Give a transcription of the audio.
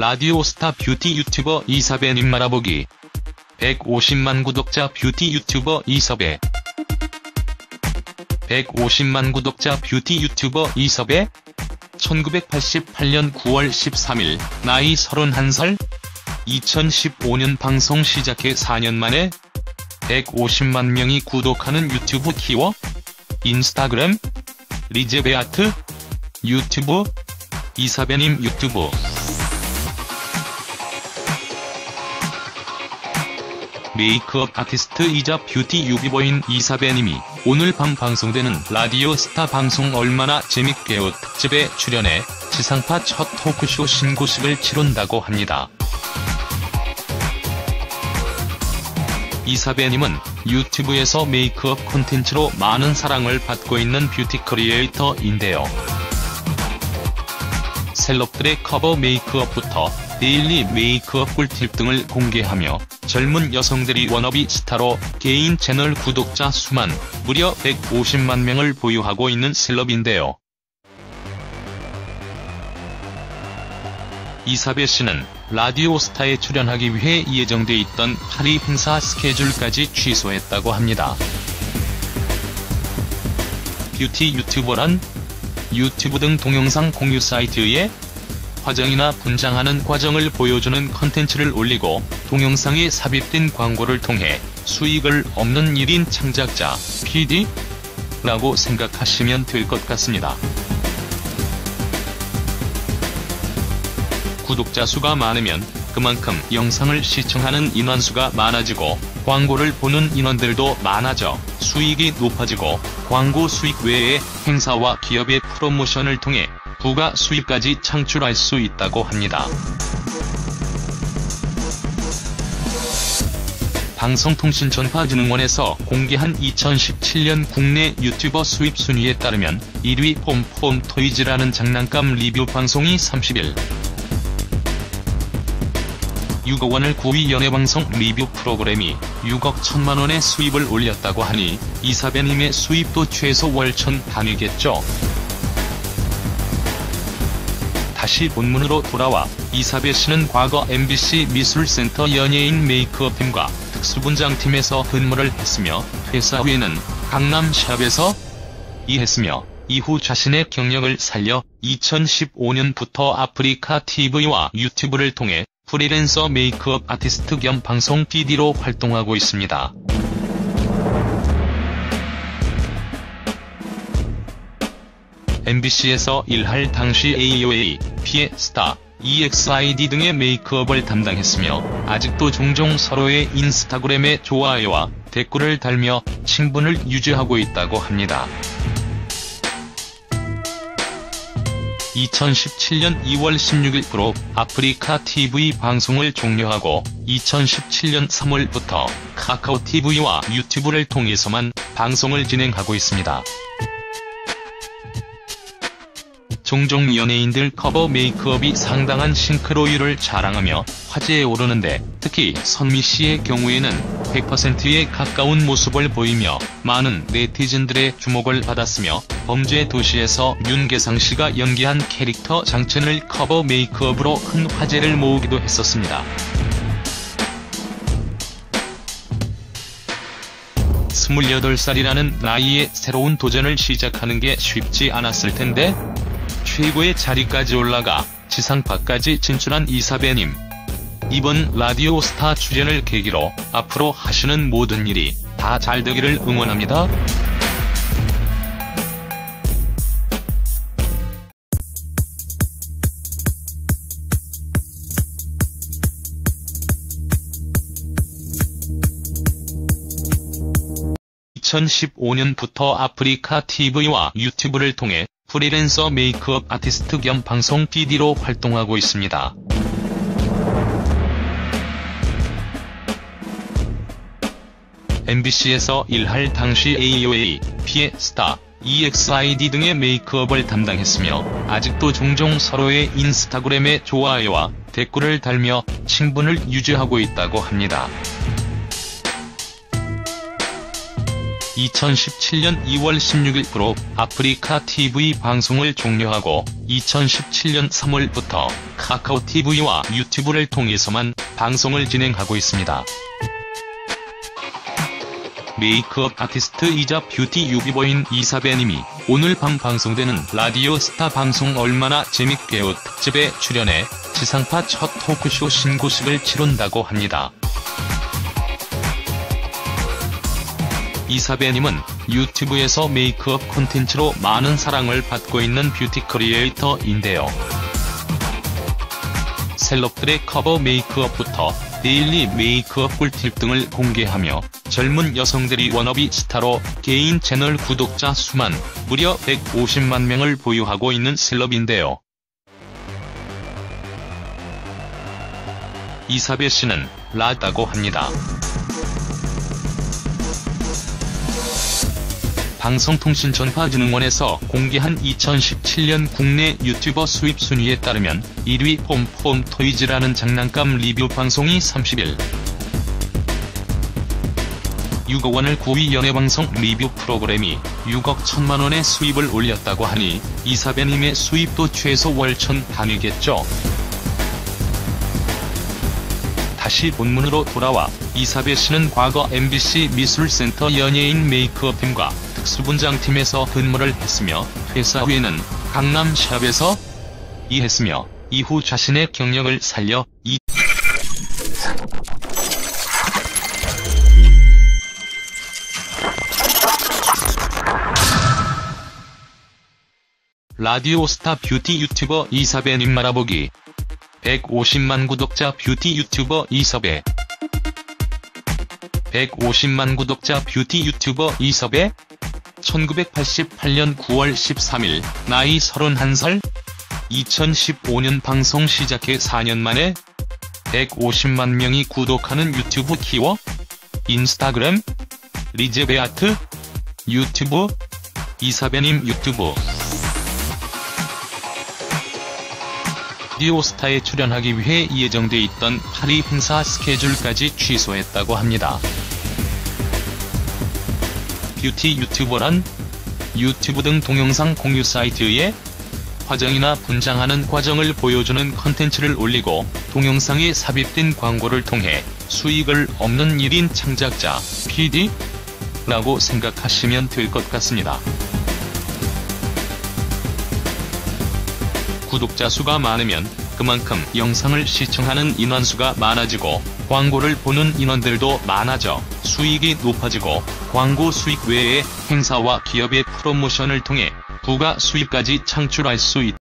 라디오 스타 뷰티 유튜버 이사배님 말아보기. 150만 구독자 뷰티 유튜버 이섭배. 150만 구독자 뷰티 유튜버 이섭배. 1988년 9월 13일 나이 31살. 2015년 방송 시작해 4년 만에 150만 명이 구독하는 유튜브 키워. 인스타그램 리제베아트 유튜브 이사배님 유튜브 메이크업 아티스트이자 뷰티 유비버인 이사배님이 오늘 밤 방송되는 라디오 스타 방송 얼마나 재밌게요 특집에 출연해 지상파 첫 토크쇼 신고식을 치룬다고 합니다. 이사배님은 유튜브에서 메이크업 콘텐츠로 많은 사랑을 받고 있는 뷰티 크리에이터인데요. 셀럽들의 커버 메이크업부터 데일리 메이크업 꿀팁 등을 공개하며 젊은 여성들이 워너비 스타로 개인 채널 구독자 수만 무려 150만 명을 보유하고 있는 셀럽인데요. 이사배 씨는 라디오 스타에 출연하기 위해 예정돼 있던 파리 행사 스케줄까지 취소했다고 합니다. 뷰티 유튜버란 유튜브 등 동영상 공유 사이트에 화장이나 분장하는 과정을 보여주는 컨텐츠를 올리고 동영상에 삽입된 광고를 통해 수익을 얻는 일인 창작자, PD? 라고 생각하시면 될 것 같습니다. 구독자 수가 많으면 그만큼 영상을 시청하는 인원수가 많아지고 광고를 보는 인원들도 많아져 수익이 높아지고 광고 수익 외에 행사와 기업의 프로모션을 통해 부가 수익까지 창출할 수 있다고 합니다. 방송통신전파진흥원에서 공개한 2017년 국내 유튜버 수입 순위에 따르면 1위 폼폼 토이즈라는 장난감 리뷰 방송이 30일 6억 원을 9위 연예방송 리뷰 프로그램이 6억 1천만 원의 수입을 올렸다고 하니 이사배님의 수입도 최소 월 천 단위겠죠. 다시 본문으로 돌아와 이사배 씨는 과거 MBC 미술센터 연예인 메이크업팀과 특수분장팀에서 근무를 했으며 퇴사 후에는 강남샵에서 일했으며 이후 자신의 경력을 살려 2015년부터 아프리카 TV와 유튜브를 통해 프리랜서 메이크업 아티스트 겸 방송 PD로 활동하고 있습니다. MBC에서 일할 당시 AOA, 피에스타, EXID 등의 메이크업을 담당했으며 아직도 종종 서로의 인스타그램에 좋아요와 댓글을 달며 친분을 유지하고 있다고 합니다. 2017년 2월 16일 프로 아프리카 TV 방송을 종료하고 2017년 3월부터 카카오 TV와 유튜브를 통해서만 방송을 진행하고 있습니다. 종종 연예인들 커버 메이크업이 상당한 싱크로율을 자랑하며 화제에 오르는데 특히 선미씨의 경우에는 100%에 가까운 모습을 보이며 많은 네티즌들의 주목을 받았으며 범죄 도시에서 윤계상씨가 연기한 캐릭터 장첸을 커버 메이크업으로 큰 화제를 모으기도 했었습니다. 28살이라는 나이에 새로운 도전을 시작하는 게 쉽지 않았을 텐데 최고의 자리까지 올라가 지상파까지 진출한 이사배님. 이번 라디오 스타 출연을 계기로 앞으로 하시는 모든 일이 다 잘 되기를 응원합니다. (2015년부터) 아프리카 TV와 유튜브를 통해 프리랜서 메이크업 아티스트 겸 방송 PD로 활동하고 있습니다. MBC에서 일할 당시 AOA, 피에스타, EXID 등의 메이크업을 담당했으며 아직도 종종 서로의 인스타그램에 좋아요와 댓글을 달며 친분을 유지하고 있다고 합니다. 2017년 2월 16일 프로 아프리카 TV 방송을 종료하고 2017년 3월부터 카카오 TV와 유튜브를 통해서만 방송을 진행하고 있습니다. 메이크업 아티스트이자 뷰티 유비보인 이사배님이 오늘 밤 방송되는 라디오 스타 방송 얼마나 재밌게요 특집에 출연해 지상파 첫 토크쇼 신고식을 치른다고 합니다. 이사배님은 유튜브에서 메이크업 콘텐츠로 많은 사랑을 받고 있는 뷰티 크리에이터인데요. 셀럽들의 커버 메이크업부터 데일리 메이크업 꿀팁 등을 공개하며 젊은 여성들이 워너비 스타로 개인 채널 구독자 수만 무려 150만 명을 보유하고 있는 셀럽인데요. 이사배 씨는 라다고 합니다. 방송통신전파진흥원에서 공개한 2017년 국내 유튜버 수입 순위에 따르면 1위 폼폼 토이즈라는 장난감 리뷰 방송이 30일 6억 원을 9위 연예방송 리뷰 프로그램이 6억 1천만 원의 수입을 올렸다고 하니 이사배님의 수입도 최소 월천 단위겠죠. 다시 본문으로 돌아와 이사배 씨는 과거 MBC 미술센터 연예인 메이크업팀과 특수분장팀에서 근무를 했으며 퇴사 후에는 강남샵에서 일했으며 이후 자신의 경력을 살려 이 라디오 스타 뷰티 유튜버 이사배님 말아보기. 150만 구독자 뷰티 유튜버 이섭배. 150만 구독자 뷰티 유튜버 이섭배 1988년 9월 13일 나이 31살 2015년 방송 시작해 4년 만에 150만 명이 구독하는 유튜브 키워 인스타그램 리제베아트 유튜브 이사배님 유튜브 라디오스타에 출연하기 위해 예정돼 있던 파리 행사 스케줄까지 취소했다고 합니다. 뷰티 유튜버란 유튜브 등 동영상 공유 사이트에 화장이나 분장하는 과정을 보여주는 컨텐츠를 올리고 동영상에 삽입된 광고를 통해 수익을 얻는 1인 창작자, PD? 라고 생각하시면 될 것 같습니다. 구독자 수가 많으면 그만큼 영상을 시청하는 인원수가 많아지고 광고를 보는 인원들도 많아져 수익이 높아지고 광고 수익 외에 행사와 기업의 프로모션을 통해 부가 수익까지 창출할 수 있다.